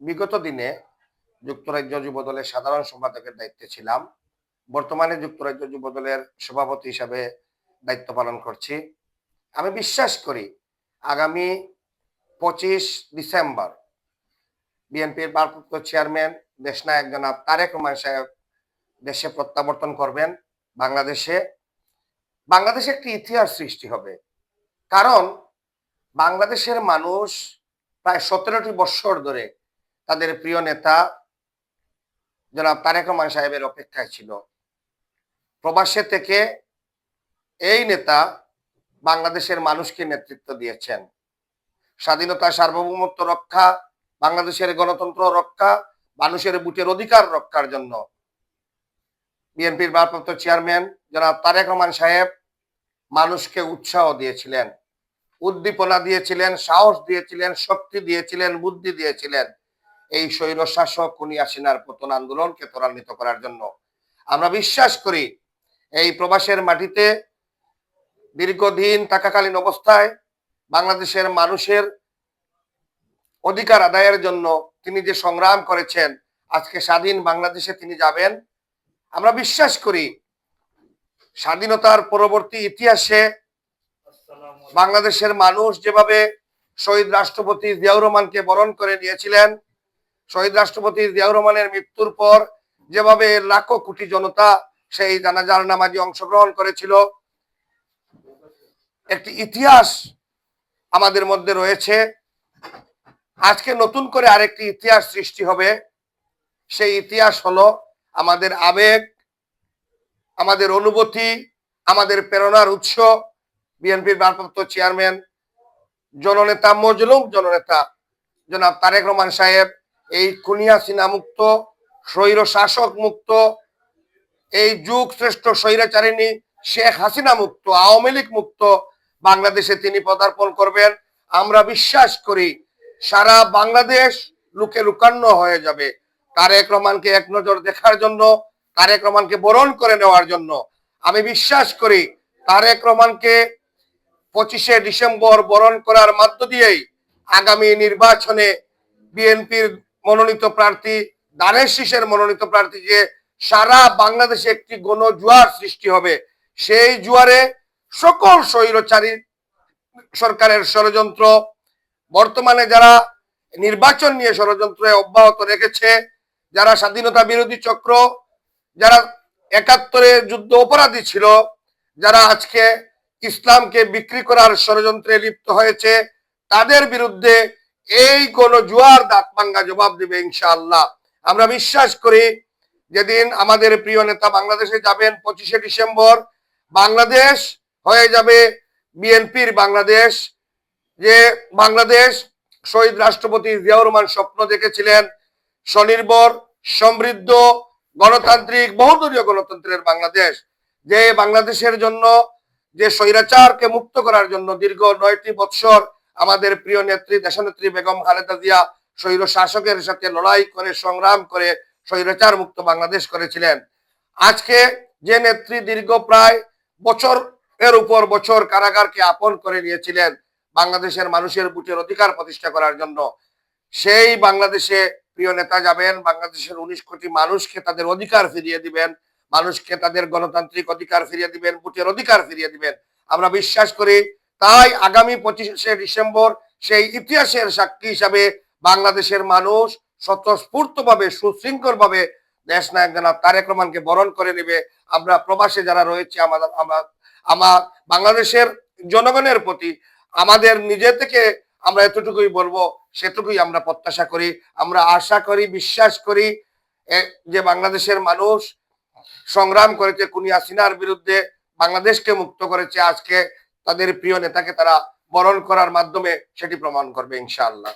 বিগত দিনে যুক্তরাজ্য যুবদলের সাধারণ সম্পাদকের দায়িত্বে ছিলাম। বর্তমানে যুক্তরাজ্য যুবদলের সভাপতি হিসাবে দায়িত্ব পালন করছি। আমি বিশ্বাস করি আগামী পঁচিশ ডিসেম্বর বিএনপির ভারপ্রাপ্ত চেয়ারম্যান, দেশনায়ক জনাব তারেক রহমান সাহেব দেশে প্রত্যাবর্তন করবেন বাংলাদেশে। বাংলাদেশে একটি ইতিহাস সৃষ্টি হবে। কারণ বাংলাদেশের মানুষ প্রায় সতেরোটি বৎসর ধরে তাদের প্রিয় নেতা জনাব তারেক রহমান সাহেবের অপেক্ষায় ছিল। প্রবাসে থেকে এই নেতা বাংলাদেশের মানুষকে নেতৃত্ব দিয়েছেন। স্বাধীনতা, সার্বভৌমত্ব রক্ষা, বাংলাদেশের গণতন্ত্র রক্ষা, মানুষের বুটের অধিকার রক্ষার জন্য। বিএনপির ভারপ্রাপ্ত চেয়ারম্যান জনাব তারেক রহমান সাহেব মানুষকে উৎসাহ দিয়েছিলেন। উদ্দীপনা দিয়েছিলেন, সাহস দিয়েছিলেন, শক্তি দিয়েছিলেন, বুদ্ধি দিয়েছিলেন। এই স্বৈর শাসক কুনি আসিনার পতন আন্দোলনকে ত্বরান্বিত করার জন্য। আমরা বিশ্বাস করি এই প্রবাসের মাটিতে দীর্ঘদিন থাকাকালীন অবস্থায় বাংলাদেশের মানুষের অধিকার আদায়ের জন্য তিনি যে সংগ্রাম করেছেন আজকে স্বাধীন বাংলাদেশে তিনি যাবেন। আমরা বিশ্বাস করি স্বাধীনতার পরবর্তী ইতিহাসে বাংলাদেশের মানুষ যেভাবে শহীদ রাষ্ট্রপতি জিয়াউর রহমানকে বরণ করে নিয়েছিলেন শহীদ রাষ্ট্রপতি জিয়াউর রহমানের মৃত্যুর পর যেভাবে লাখো কোটি জনতা সেই জানাজার নামাজি অংশগ্রহণ করেছিল, একটি ইতিহাস আমাদের মধ্যে রয়েছে। আজকে নতুন করে আরেকটি ইতিহাস সৃষ্টি হবে। সেই ইতিহাস হলো আমাদের আবেগ, আমাদের অনুভূতি, আমাদের প্রেরণার উৎস। বিএনপির ভারপ্রাপ্ত চেয়ারম্যান, জননেতা মজলুম জননেতা জনাব তারেক রহমান সাহেব এই কুনিয়া সিনা মুক্ত স্বৈর শাসক মুক্ত, এই যুগ শ্রেষ্ঠ স্বৈরাচারিণী শেখ হাসিনা মুক্ত, আওয়ামী লীগ মুক্ত, বাংলাদেশে তিনি পদার্পণ করবেন। আমরা বিশ্বাস করি সারা বাংলাদেশ লুকে লুকান্ন হয়ে যাবে। তারেক রহমানকে এক নজর দেখার জন্য, তারেক রহমানকে বরণ করে নেওয়ার জন্য। আমি বিশ্বাস করি তারেক রহমানকে পঁচিশে ডিসেম্বর বরণ করার মধ্য দিয়েই আগামী নির্বাচনে বিএনপির মনোনীত প্রার্থী দানের শীষের মনোনীত প্রার্থী যে সারা বাংলাদেশে একটি গণ গণজুয়ার সৃষ্টি হবে। সেই জুয়ারে সকল স্বৈরচারী সরকারের ষড়যন্ত্র, বর্তমানে যারা নির্বাচন নিয়ে ষড়যন্ত্রে অব্যাহত রেখেছে, যারা স্বাধীনতা বিরোধী চক্র, যারা একাত্তরে যুদ্ধ অপরাধী ছিল, যারা আজকে ইসলামকে বিক্রি করার ষড়যন্ত্রে লিপ্ত হয়েছে, তাদের বিরুদ্ধে এই কোন জুয়ার দাঁত ভাঙ্গা জবাব দিবে ইনশাআল্লাহ। আমরা বিশ্বাস করি, যেদিন আমাদের প্রিয় নেতা বাংলাদেশে যাবেন পঁচিশে ডিসেম্বর, বাংলাদেশ হয়ে যাবে বিএনপির বাংলাদেশ। যে বাংলাদেশ শহীদ রাষ্ট্রপতি জিয়াউর রহমান স্বপ্ন দেখেছিলেন, স্বনির্ভর, সমৃদ্ধ, গণতান্ত্রিক, বহুদলীয় গণতন্ত্রের বাংলাদেশ। যে বাংলাদেশের জন্য, যে স্বৈরাচারকে মুক্ত করার জন্য দীর্ঘ নয়টি বৎসর আমাদের প্রিয় নেত্রী, দেশনেত্রী বেগম খালেদা জিয়া স্বৈর শাসকের সাথে লড়াই করে, সংগ্রাম করে, স্বৈরাচার মুক্ত বাংলাদেশ করেছিলেন। আজকে যে নেত্রী দীর্ঘ প্রায় বছর এর উপর বছর কারাগারকে আপন করে নিয়েছিলেন বাংলাদেশের মানুষের বুটের অধিকার প্রতিষ্ঠা করার জন্য, সেই বাংলাদেশে প্রিয় নেতা যাবেন, বাংলাদেশের উনিশ কোটি মানুষকে তাদের অধিকার ফিরিয়ে দিবেন, মানুষকে তাদের গণতান্ত্রিক অধিকার ফিরিয়ে দিবেন, বুটের অধিকার ফিরিয়ে দিবেন। আমরা বিশ্বাস করি তাই আগামী পঁচিশে ডিসেম্বর সেই ইতিহাসের সাক্ষী হিসাবে বাংলাদেশের মানুষ স্বতঃস্ফূর্ত ভাবে সুশৃঙ্খল ভাবে দেশ নায়ক জনাব তারেক রহমানকে বরণ করে নেবে। আমরা প্রবাসে যারা রয়েছে, আমাদের, আমার আমার বাংলাদেশের জনগণের প্রতি আমাদের নিজে থেকে আমরা এতটুকুই বলব, সেটুকুই আমরা প্রত্যাশা করি। আমরা আশা করি, বিশ্বাস করি যে বাংলাদেশের মানুষ সংগ্রাম করেছে, কুনিয়া সিনার বিরুদ্ধে বাংলাদেশকে মুক্ত করেছে আজকে। তাদের প্রিয় নেতাকে তারা বরণ করার মাধ্যমে সেটি প্রমাণ করবে ইনশাআল্লাহ।